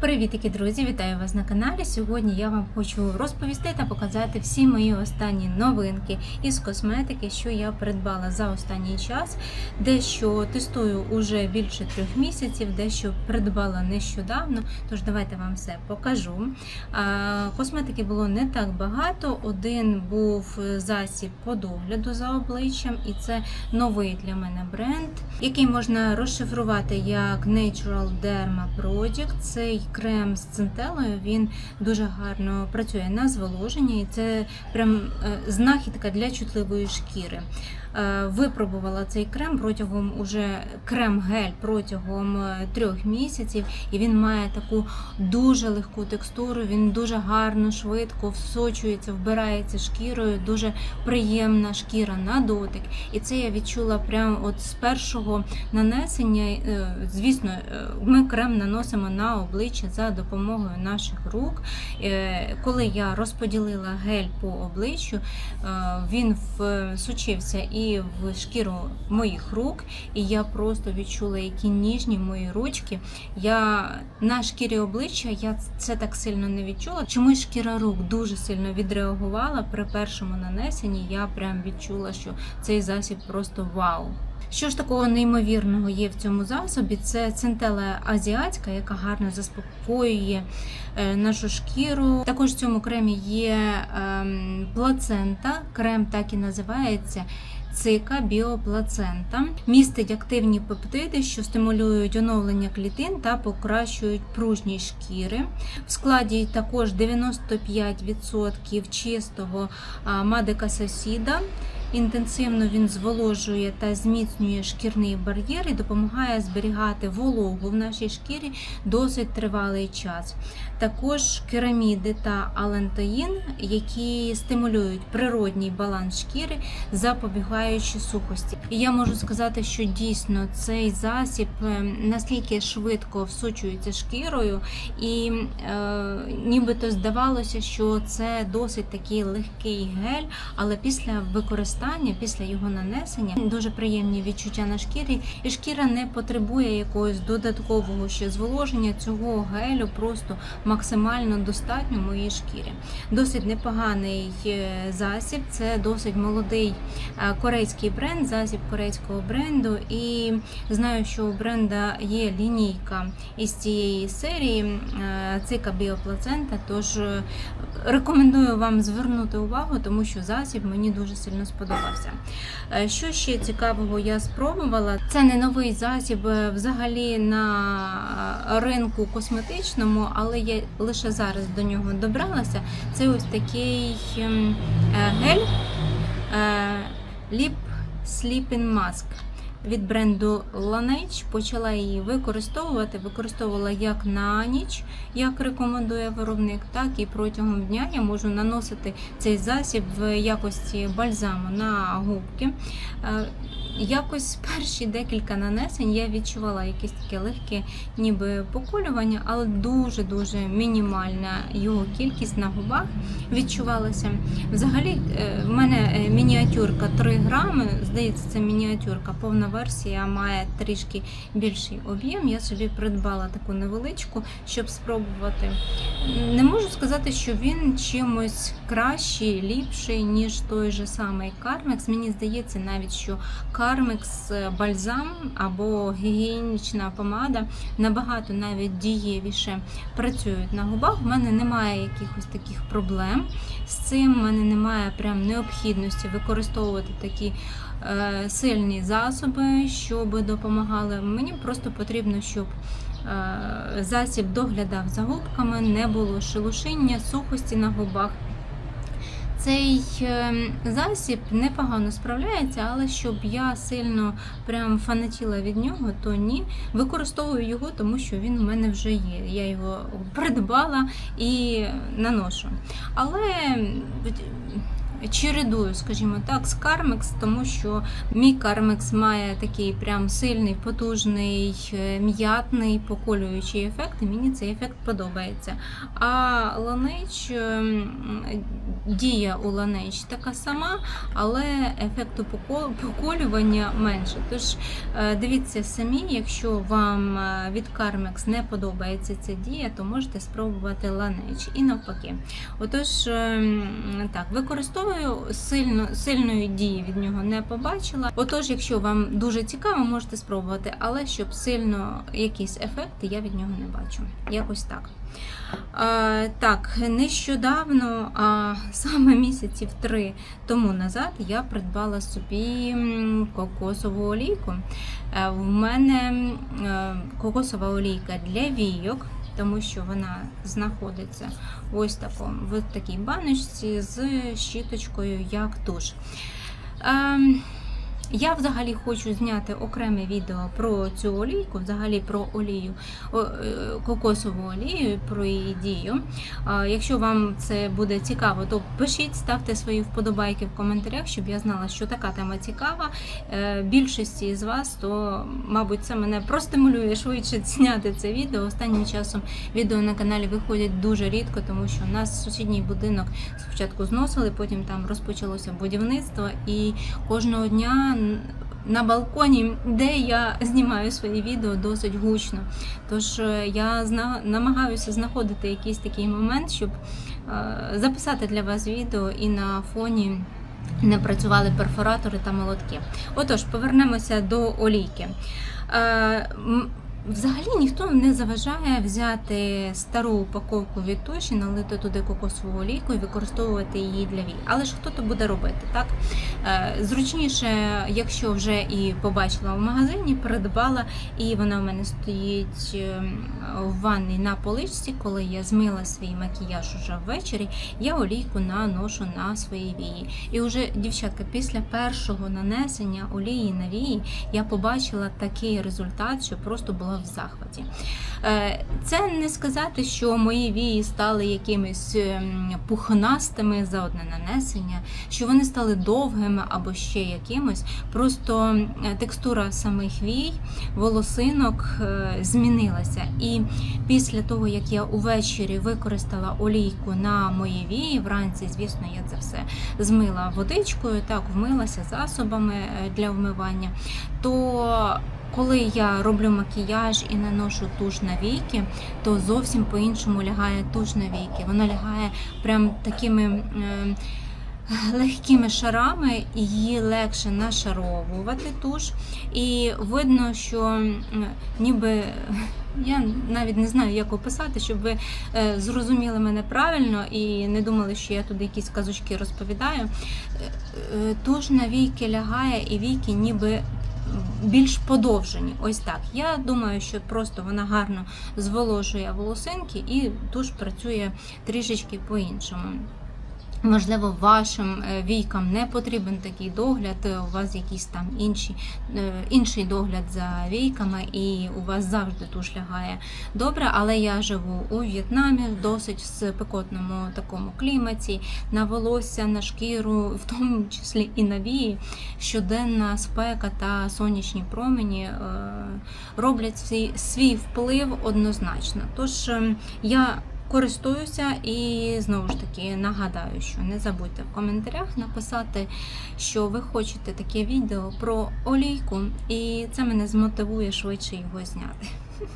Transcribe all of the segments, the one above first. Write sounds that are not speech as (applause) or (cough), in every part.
Привітики, друзі! Вітаю вас на каналі. Сьогодні я вам хочу розповісти та показати всі мої останні новинки із косметики, що я придбала за останній час. Дещо тестую уже більше трьох місяців, дещо придбала нещодавно. Тож давайте вам все покажу. Косметики було не так багато. Один був засіб по догляду за обличчям, і це новий для мене бренд, який можна розшифрувати як Natural Derma Project. Цей крем з центелою він дуже гарно працює на зволоження, і це прям е, знахідка для чутливої шкіри. Е, Випробувала цей крем протягом уже крем-гель протягом е, трьох місяців, і він має таку дуже легку текстуру. Він дуже гарно, швидко всочується, вбирається шкірою. Дуже приємна шкіра на дотик. І це я відчула прямо от з першого нанесення. Е, Звісно, ми крем наносимо на обличчя за допомогою наших рук. Коли я розподілила гель по обличчю, він всучився і в шкіру моїх рук, і я просто відчула, які ніжні мої ручки. Я на шкірі обличчя я це так сильно не відчула. Чомусь шкіра рук дуже сильно відреагувала при першому нанесенні. Я прям відчула, що цей засіб просто вау. Що ж такого неймовірного є в цьому засобі? Це центела азіатська, яка гарно заспокоює е, нашу шкіру. Також в цьому кремі є ем, плацента. Крем так і називається. Цика біоплацента містить активні пептиди, що стимулюють оновлення клітин та покращують пружність шкіри. В складі також 95% чистого мадика сосіда. Інтенсивно він зволожує та зміцнює шкірний бар'єр і допомагає зберігати вологу в нашій шкірі досить тривалий час. Також кераміди та алантоїн, які стимулюють природній баланс шкіри, запобігаючи сухості. І я можу сказати, що дійсно цей засіб е, наскільки швидко всучується шкірою, і е, нібито здавалося, що це досить такий легкий гель, але після використання використання після його нанесення дуже приємні відчуття на шкірі, і шкіра не потребує якогось додаткового ще зволоження. Цього гелю просто максимально достатньо моїй шкірі. Досить непоганий е, засіб. Це досить молодий е, корейський бренд, засіб корейського бренду. І знаю, що у бренда є лінійка із цієї серії е, цика біоплацента. Тож рекомендую вам звернути увагу, тому що засіб мені дуже сильно сподобався. Е, Що ще цікавого я спробувала? Це не новий засіб е, взагалі на ринку косметичному, але я лише зараз до нього добралася. Це ось такий ем, е, гель Lip Sleeping Mask. Від бренду Laneige почала її використовувати. Використовувала як на ніч, як рекомендує виробник, так і протягом дня я можу наносити цей засіб в якості бальзаму на губки. Е, Якось перші декілька нанесень я відчувала якесь таке легке, ніби поколювання, але дуже-дуже мінімальна його кількість на губах відчувалася. Взагалі, е, в мене мініатюрка 3 грами, здається, це мініатюрка, повна версія має трішки більший об'єм. Я собі придбала таку невеличку, щоб спробувати. Не можу сказати, що він чимось кращий, ліпший, ніж той же самий Carmex. Мені здається, навіть що Carmex бальзам або гігієнічна помада набагато навіть дієвіше працюють на губах. У мене немає якихось таких проблем з цим. У мене немає прям необхідності використовувати такі сильні засоби, щоб допомагали. Мені просто потрібно, щоб е, засіб доглядав за губками, не було шелушиння, сухості на губах. Цей е, засіб непогано справляється, але щоб я сильно прям фанатіла від нього, то ні. Використовую його, тому що він у мене вже є. Я його придбала і наношу. Але чередую, скажімо так, з кармекс, тому що мій кармекс має такий прям сильний, потужний, е, м'ятний, поколюючий ефект, і мені цей ефект подобається. А Laneige дія у Laneige така сама, але ефекту поколювання менше. Тож е, дивіться самі, якщо вам е, від Carmex не подобається ця дія, то можете спробувати Laneige і навпаки. Отож, е, так, використовую сильно, сильної дії від нього не побачила. Отож, якщо вам дуже цікаво, можете спробувати, але щоб сильно якісь ефекти я від нього не бачу. Якось так. Так, нещодавно, а саме місяців три тому назад, я придбала собі кокосову олійку. Е, В мене е, кокосова олійка для війок. Тому що вона знаходиться ось тако, в такій баночці з щіточкою як туш. Я взагалі хочу зняти окреме відео про цю олійку, взагалі про олію, е, кокосову олію, про її дію. Якщо вам це буде цікаво, то пишіть, ставте свої вподобайки в коментарях, щоб я знала, що така тема цікава. Е, Більшості з вас, то, мабуть, це мене простимулює швидше зняти це відео. Останнім часом відео на каналі виходять дуже рідко, тому що у нас сусідній будинок спочатку зносили, потім там розпочалося будівництво, і кожного дня на балконі, де я знімаю свої відео, досить гучно. Тож е, я намагаюся знаходити якийсь такий момент, щоб е, записати для вас відео і на фоні. Не працювали перфоратори та молотки. Отож, повернемося до олійки. Взагалі ніхто не заважає взяти стару упаковку від туші, налити туди кокосову олійку і використовувати її для вій. Але ж хто то буде робити, так? Е, Зручніше, якщо вже і побачила в магазині, придбала, і вона в мене стоїть ем, в ванні на поличці, коли я змила свій макіяж уже ввечері, я олійку наношу на свої вії. І вже, дівчатка, після першого нанесення олії на вії я побачила такий результат, що просто була в захваті. Е, Це не сказати, що мої вії стали якимись ем, пухнастими за одне нанесення, що вони стали довгими або ще якимось. Просто текстура самих вій, волосинок е, змінилася. І після того, як я увечері використала олійку на мої вії, вранці, звісно, я це все змила водичкою, так вмилася засобами е, для вмивання, то коли я роблю макіяж і наношу туш на війки, то зовсім по-іншому лягає туш на війки. Вона лягає прям такими. е, Легкими шарами її легше нашаровувати туш. І видно, що ніби я навіть не знаю, як описати, щоб ви е, зрозуміли мене правильно і не думали, що я туди якісь казочки розповідаю. Е, е, Туш на війки лягає, і війки ніби більш подовжені. Ось так. Я думаю, що просто вона гарно зволожує волосинки і туш працює трішечки по-іншому. Можливо, вашим е, війкам не потрібен такий догляд, е, у вас якийсь там інші, е, інший догляд за війками, і у вас завжди туш лягає добре, але я живу у В'єтнамі в досить спекотному такому кліматі, на волосся, на шкіру, (laughs) в тому числі і на вії. Щоденна спека та сонячні промені роблять свій, вплив однозначно. Тож е, я користуюся і знову ж таки нагадаю, що не забудьте в коментарях написати, що ви хочете таке відео про олійку, і це мене змотивує швидше його зняти. (laughs)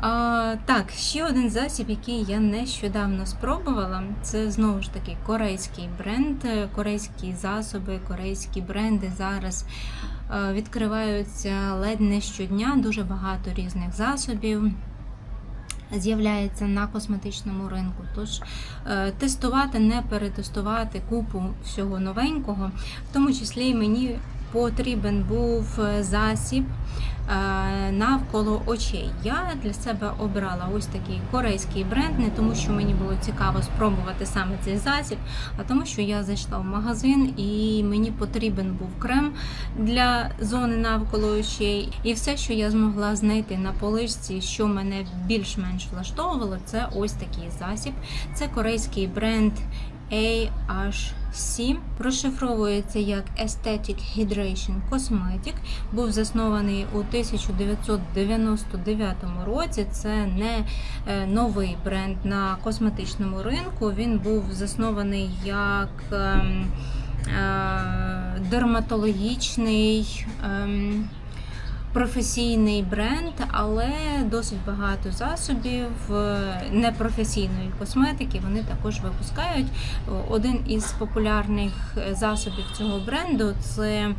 А, так, ще один засіб, який я нещодавно спробувала, це знову ж таки корейський бренд, корейські засоби, корейські бренди зараз е, відкриваються ледь не щодня, дуже багато різних засобів з'являється на косметичному ринку. Тож е, тестувати, не перетестувати купу всього новенького, в тому числі і мені потрібен був е, засіб е, навколо очей. Я для себе обрала ось такий корейський бренд, не тому, що мені було цікаво спробувати саме цей засіб, а тому, що я зайшла в магазин і мені потрібен був крем для зони навколо очей. І все, що я змогла знайти на поличці, що мене більш-менш влаштовувало, це ось такий засіб. Це корейський бренд AHC. Розшифровується як Aesthetic Hydration Cosmetic. Був заснований у 1999 році. Це не е, новий бренд на косметичному ринку. Він був заснований як ем, е, дерматологічний. Професійний бренд, але досить багато засобів е, непрофесійної косметики вони також випускають. Один із популярних е, засобів цього бренду це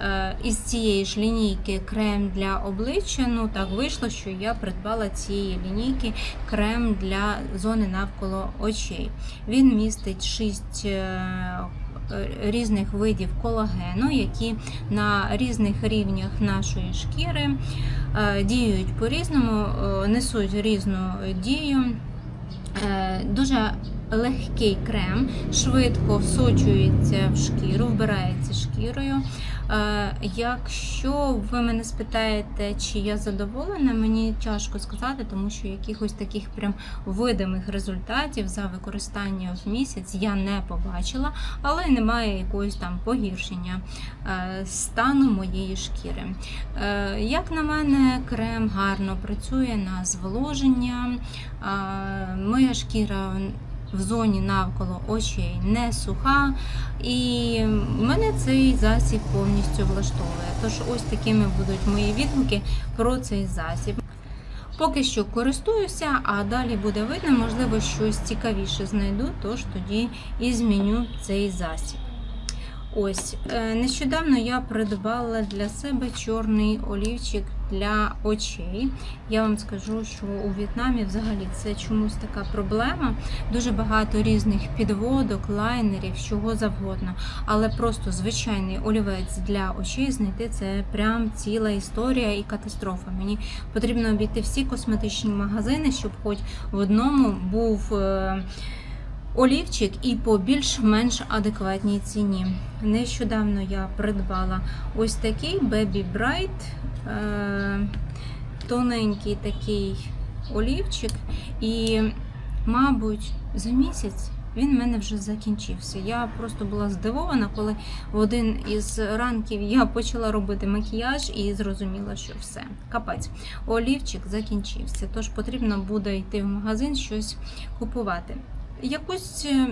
е, із цієї ж лінійки крем для обличчя. Ну так вийшло, що я придбала цієї лінійки крем для зони навколо очей. Він містить 6 різних видів колагену, які на різних рівнях нашої шкіри е, діють по-різному, е, несуть різну дію. Е, Дуже легкий крем, швидко всочується в шкіру, вбирається шкірою. Е, Якщо ви мене спитаєте, чи я задоволена, мені тяжко сказати, тому що якихось таких прям видимих результатів за використання в місяць я не побачила, але немає якогось там погіршення е, стану моєї шкіри. Е, Як на мене, крем гарно працює на зволоження. Моя шкіра в зоні навколо очей не суха, і мене цей засіб повністю влаштовує. Тож ось такими будуть мої відгуки про цей засіб. Поки що користуюся, а далі буде видно, можливо, щось цікавіше знайду, тож тоді і зміню цей засіб. Ось, е, нещодавно я придбала для себе чорний олівчик для очей. Я вам скажу, що у В'єтнамі взагалі це чомусь така проблема. Дуже багато різних підводок, лайнерів, чого завгодно. Але просто звичайний олівець для очей знайти це прям ціла історія і катастрофа. Мені потрібно обійти всі косметичні магазини, щоб хоч в одному був. Олівчик і по більш-менш адекватній ціні. Нещодавно я придбала ось такий Baby Bright, е, тоненький такий олівчик, і, мабуть, за місяць він в мене вже закінчився. Я просто була здивована, коли в один із ранків я почала робити макіяж і зрозуміла, що все, капець, олівчик закінчився. Тож потрібно буде йти в магазин щось купувати якусь е,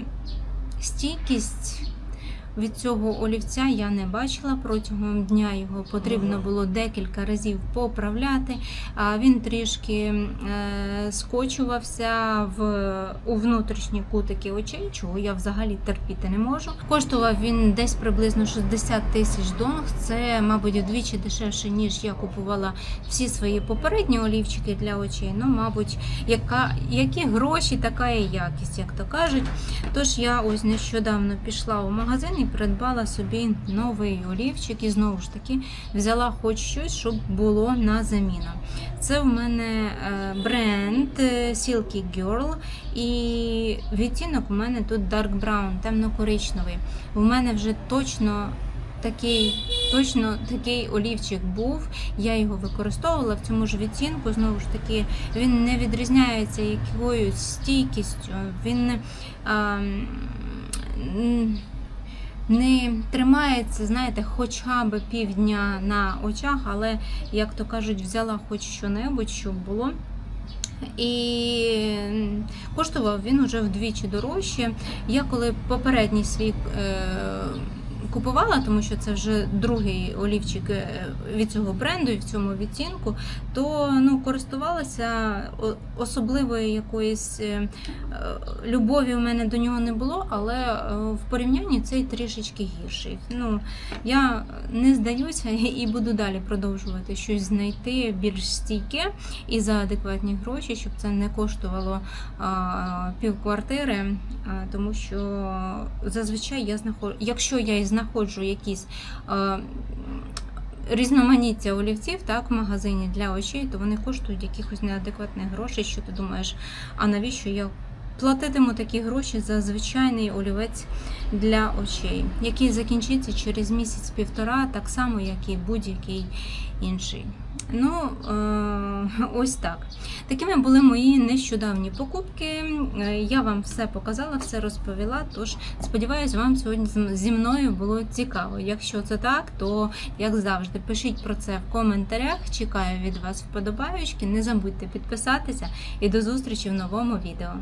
стійкість від цього олівця я не бачила. Протягом дня його потрібно було декілька разів поправляти. А Він трішки е, скочувався в, у внутрішні кутики очей, чого я взагалі терпіти не можу. Коштував він десь приблизно 60 тисяч донг. Це, мабуть, вдвічі дешевше, ніж я купувала всі свої попередні олівчики для очей. Ну, мабуть, яка, які гроші, така і якість, як то кажуть. Тож я ось нещодавно пішла у магазин і придбала собі новий олівчик і знову ж таки взяла хоч щось, щоб було на заміну. Це в мене е, бренд е, Silky Girl, і відтінок у мене тут Dark Brown, темно-коричневий. У мене вже точно. Такий точно такий олівчик був. Я його використовувала в цьому ж відтінку. Знову ж таки, він не відрізняється якоюсь стійкістю. Він а, не тримається, знаєте, хоча б півдня на очах, але, як то кажуть, взяла хоч що-небудь, щоб було. І коштував він уже вдвічі дорожче. Я коли попередній свій е, купувала, тому що це вже другий олівчик е, від цього бренду і в цьому відтінку, то ну, користувалася особливої якоїсь е, е, любові у мене до нього не було, але в порівнянні цей трішечки гірший. Ну, я не здаюся і буду далі продовжувати щось знайти більш стійке і за адекватні гроші, щоб це не коштувало півквартири, тому що зазвичай я знаходжу, якщо я і знаходжу якісь. е, Різноманіття олівців так, в магазині для очей, то вони коштують якихось неадекватних грошей. Що ти думаєш, а навіщо я платитиму такі гроші за звичайний олівець для очей, який закінчиться через місяць-півтора, так само, як і будь-який інший. Ну, е, (laughs) ось так. Такими були мої нещодавні покупки. Е, Я вам все показала, все розповіла. Тож сподіваюся, вам сьогодні зі мною було цікаво. Якщо це так, то як завжди, пишіть про це в коментарях. Чекаю від вас вподобаючки. Не забудьте підписатися і до зустрічі в новому відео.